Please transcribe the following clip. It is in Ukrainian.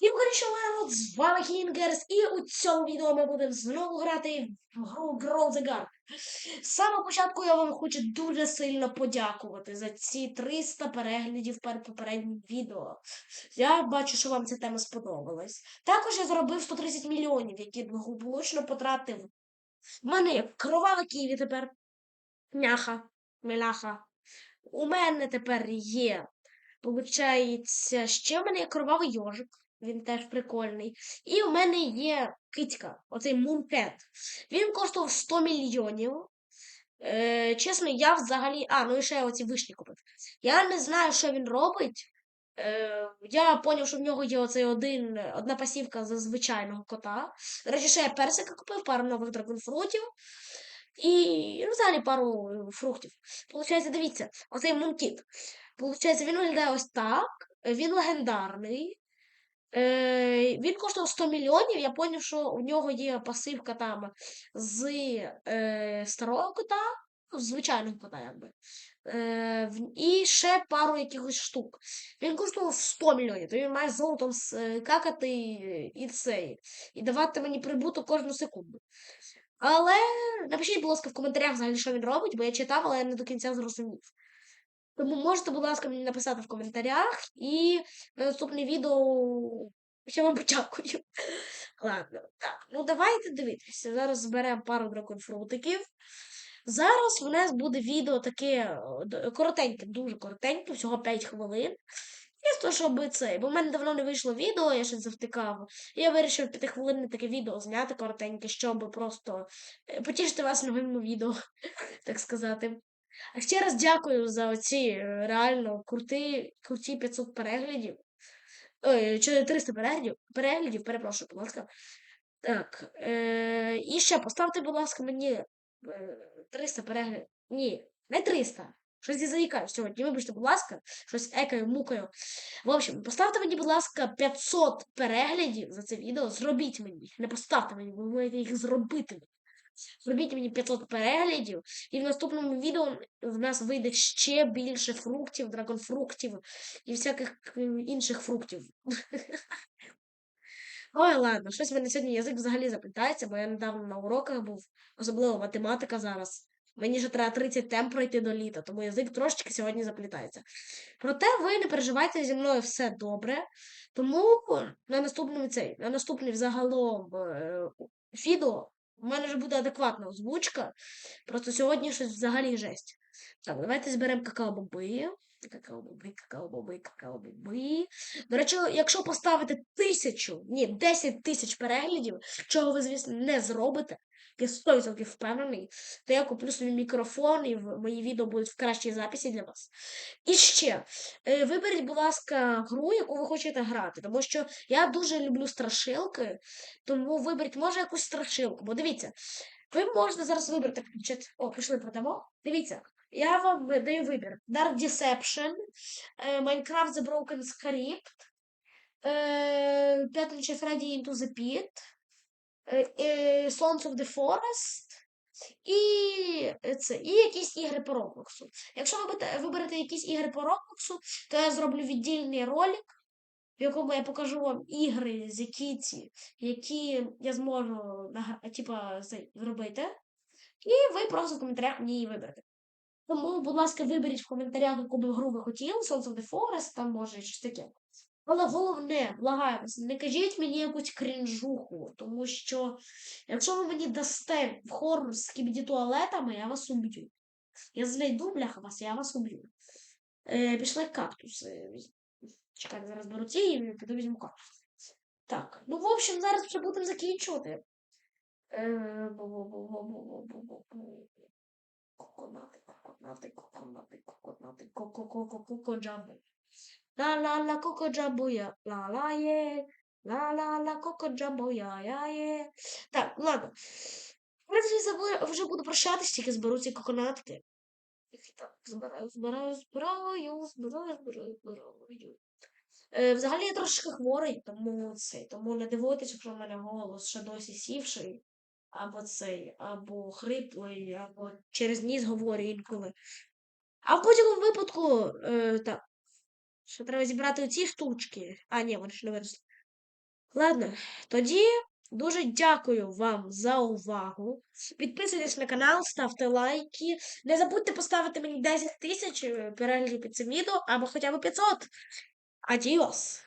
Всім народ, з вами Кінгерс, і у цьому відео ми будемо знову грати в гру Grow the Garden. З самого початку я вам хочу дуже сильно подякувати за ці 300 переглядів перед попереднім відео. Я бачу, що вам ця тема сподобалась. Також я заробив 130 мільйонів, які благополучно потратив. У мене є кровава Києві тепер. Няха, меляха. У мене тепер є, получається, ще в мене є кровавий йожик. Він теж прикольний. І у мене є кицька, оцей Мункет. Він коштував 100 мільйонів. Е, Чесно, я взагалі. А, ну і ще оці вишні купив. Я не знаю, що він робить. Е, Я зрозумів, що в нього є оцей один, одна пасівка за звичайного кота. До речі, ще я персика купив, пару нових драгонфрутів. І ну, взагалі пару фруктів. Получається, дивіться, оцей мункіт. Получається, він виглядає ось так. Він легендарний. Е, Він коштував 100 мільйонів. Я зрозумів, що у нього є пасивка там з е, старого кота, ну, звичайного кота, якби. Е, і ще пару якихось штук. Він коштував 100 мільйонів, то він має золотом е, какати і цей, і давати мені прибуток кожну секунду. Але напишіть, будь ласка, в коментарях взагалі, що він робить, бо я читав, але я не до кінця зрозумів. Тому можете, будь ласка, мені написати в коментарях, і на наступне відео я вам подякую. Ладно, так, ну давайте дивитися. Зараз зберемо пару драконфрутиків. Зараз в нас буде відео таке коротеньке, дуже коротеньке, всього 5 хвилин. Чисто, щоб це. Бо в мене давно не вийшло відео, я ще завтикав. І я вирішив 5 хвилин таке відео зняти коротеньке, щоб просто е, потішити вас новим відео, так сказати. А ще раз дякую за оці е, реально круті, круті 500 переглядів. Ой, 300 переглядів, переглядів, перепрошую, будь ласка. Так. Е, і ще поставте, будь ласка, мені е, 300 переглядів. Ні, не 300. Щось я заїкаю сьогодні. Вибачте, будь ласка, щось екаю, мукаю. В общем, поставте мені, будь ласка, 500 переглядів за це відео. Зробіть мені. Не поставте мені, ви маєте їх зробити. Зробіть мені 500 переглядів, і в наступному відео в нас вийде ще більше фруктів, драгонфруктів і всяких інших фруктів. Ой, ладно, щось в мене сьогодні язик взагалі заплітається, бо я недавно на уроках був, особливо математика зараз. Мені вже треба 30 тем пройти до літа, тому язик трошечки сьогодні заплітається. Проте ви не переживайте зі мною все добре. Тому на наступному цей, на наступний взагалом е, відео у мене вже буде адекватна озвучка. Просто сьогодні щось взагалі жесть. Так, давайте зберемо какао-боби. Какао-боби, какао-боби, какао-боби. До речі, якщо поставити тисячу, ні, 10 тисяч переглядів, чого ви, звісно, не зробите, я 100% впевнений, то я куплю собі мікрофон і мої відео будуть в кращій записі для вас. І ще, е, виберіть, будь ласка, гру, яку ви хочете грати, тому що я дуже люблю страшилки, тому виберіть, може, якусь страшилку. Бо дивіться, ви можете зараз вибрати. О, пішли продамо. Дивіться, я вам даю вибір: Dark Deception, е, Minecraft The Broken Script, е, Freddy Into the Pit, Sons of the Forest. І е, це, і якісь ігри по Роблоксу. Якщо ви виберете якісь ігри по Роблоксу, то я зроблю віддільний ролик, в якому я покажу вам ігри з Кіті, які я зможу типа, зробити. І ви просто в коментарях мені її виберете. Тому, будь ласка, виберіть в коментарях, яку би гру ви хотіли, Sons of the Forest, там може щось таке. Але головне, благаю вас, не кажіть мені якусь крінжуху, тому що якщо ви мені дасте в хоррор з кібіді туалетами, я вас уб'ю. Я знайду бляха вас, я вас уб'ю. Е, пішли кактуси. Чекайте, зараз беру ці і піду візьму кактус. Так, ну в общем, зараз вже будемо закінчувати. Е, бу-бу-бу-бу-бу-бу-бу-бу. Коконати, коконати, коконати, коконати, ко-ко-ко-ко-ко-джамбо. Ла-ла-ла, коко-джамбо-я, ла-ла-є, ла-ла-ла, коко-джамбо-я, я-є. Так, ладно. Я вже, буду прощатись, тільки зберу ці коконатки. Так, збираю, збираю, збираю, збираю, збираю, збираю. Е, взагалі я трошки хворий, тому цей, тому не дивуйтесь, якщо в мене голос ще досі сівший, або цей, або хриплий, або через ніс говорю інколи. А в будь-якому випадку, е, так, ще треба зібрати оці штучки. А, ні, вони ще не виросли. Ладно, тоді дуже дякую вам за увагу. Підписуйтесь на канал, ставте лайки. Не забудьте поставити мені 10 тисяч е, переглядів під цим відео або хоча б 500. Адіос!